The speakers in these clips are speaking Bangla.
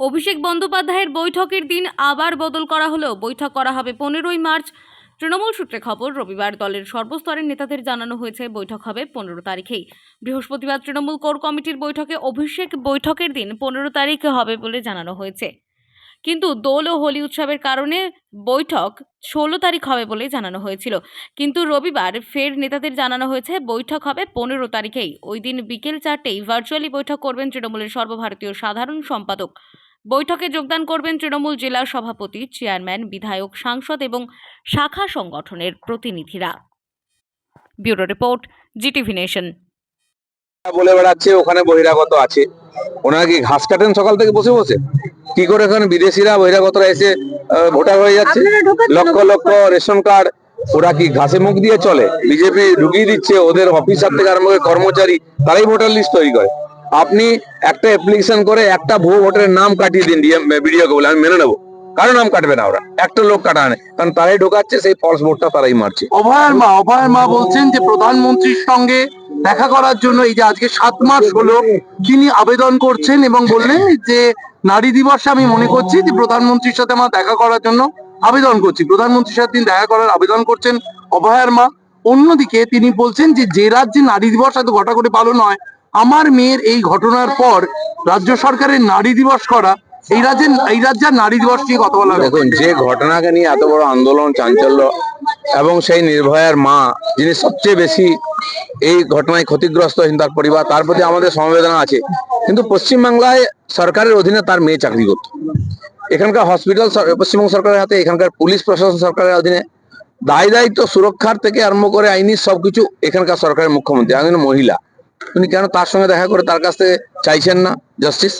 অভিষেক বন্দ্যোপাধ্যায়ের বৈঠকের দিন আবার বদল করা হলেও বৈঠক করা হবে পনেরোই মার্চ। তৃণমূল সূত্রে খবর, রবিবার দলের সর্বস্তরের নেতাদের জানানো হয়েছে বৈঠক হবে পনেরো তারিখেই। বৃহস্পতিবার তৃণমূল কোর কমিটির বৈঠকে অভিষেক বৈঠকের দিন পনেরো তারিখে হবে বলে জানানো হয়েছে। কিন্তু দোল ও হোলি উৎসবের কারণে বৈঠক ষোলো তারিখ হবে বলে জানানো হয়েছিল। কিন্তু রবিবার ফের নেতাদের জানানো হয়েছে বৈঠক হবে পনেরো তারিখেই। ওই দিন বিকেল চারটেই ভার্চুয়ালি বৈঠক করবেন তৃণমূলের সর্বভারতীয় সাধারণ সম্পাদক বৈঠকে যোগদান করবেন তৃণমূল জেলা সভাপতি চেয়ারম্যান বিধায়ক সাংসদ এবং শাখা সংগঠনের প্রতিনিধিরা। Bureau report GTV nation. বলে বেড়াচ্ছে ওখানে বহিরাগত আছে। ওনারা কি ঘাস কাটেন সকাল থেকে বসে বসে? কি করে ওখানে বিদেশিরা বহিরাগতরা এসে আহ, ভোটার হয়ে যাচ্ছে? লক্ষ লক্ষ রেশন কার্ড ওরা কি ঘাসে মুখ দিয়ে চলে? বিজেপি ঢুকিয়ে দিচ্ছে ওদের অফিসার থেকে আরম্ভ করে কর্মচারী তারাই ভোটার লিস্ট তৈরি করে। আপনি একটা অ্যাপ্লিকেশন করে একটা ভুয়ো ভোটারের নাম কাটিয়ে দিন ভিডিওকে বলে, আমি মেনে নেব। কারও নাম কাটবে না ওরা। একটা লোক কাটা নেই কারণ তারাই ঢোকাচ্ছে, সেই ফলস ভোটটা তারাই মারছে। অভয়ের মা অভয়ের মা বলছেন যে প্রধানমন্ত্রীর সঙ্গে দেখা করার জন্য এই যে আজকে সাত মাস হলো, তিনি আবেদন করছেন এবং বললেন যে নারী দিবসে আমি মনে করছি যে প্রধানমন্ত্রীর সাথে আমার দেখা করার জন্য আবেদন করছি। প্রধানমন্ত্রীর সাথে তিনি দেখা করার আবেদন করছেন অভয়ের মা। অন্যদিকে তিনি বলছেন যে যে রাজ্যে নারী দিবস এত ঘটা করে পালন হয় আমার মেয়ের এই ঘটনার পর রাজ্য সরকারের নারী দিবস করা, এই রাজ্যে এই রাজ্যের নারী দিবস নিয়ে কথা বলা দেখুন, যে ঘটনাকে নিয়ে এত বড় আন্দোলন, চাঞ্চল্য এবং সেই নির্ভয়ার মা, যিনি সবচেয়ে বেশি এই ঘটনায় ক্ষতিগ্রস্ত হয়েছেন তার পরিবার, তার প্রতি আমাদের সমবেদনা আছে। কিন্তু পশ্চিমবাংলায় সরকারের অধীনে তার মেয়ে চাকরি করত। এখানকার হসপিটাল পশ্চিমবঙ্গ সরকারের হাতে, এখানকার পুলিশ প্রশাসন সরকারের অধীনে দায় দায়িত্ব সুরক্ষার থেকে আরম্ভ করে আইনি সবকিছু এখানকার সরকারের মুখ্যমন্ত্রী একজন মহিলা। তিনি কেন তার সঙ্গে দেখা করে তার কাছ থেকে চাইছেন না জাস্টিস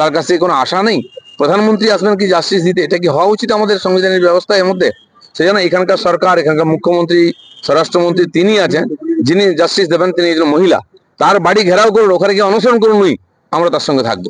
তার কাছ কোনো আশা নেই? প্রধানমন্ত্রী আসবেন কি জাস্টিস দিতে, এটা কি হওয়া উচিত আমাদের সংবিধানের ব্যবস্থা এর মধ্যে? সেজন্য এখানকার সরকার, এখানকার মুখ্যমন্ত্রী, স্বরাষ্ট্রমন্ত্রী তিনি আছেন, যিনি জাস্টিস দেবেন, তিনি একজন মহিলা। তার বাড়ি ঘেরাও করুন, ওখানে গিয়ে অনুসরণ করুন আমরা তার সঙ্গে থাকব।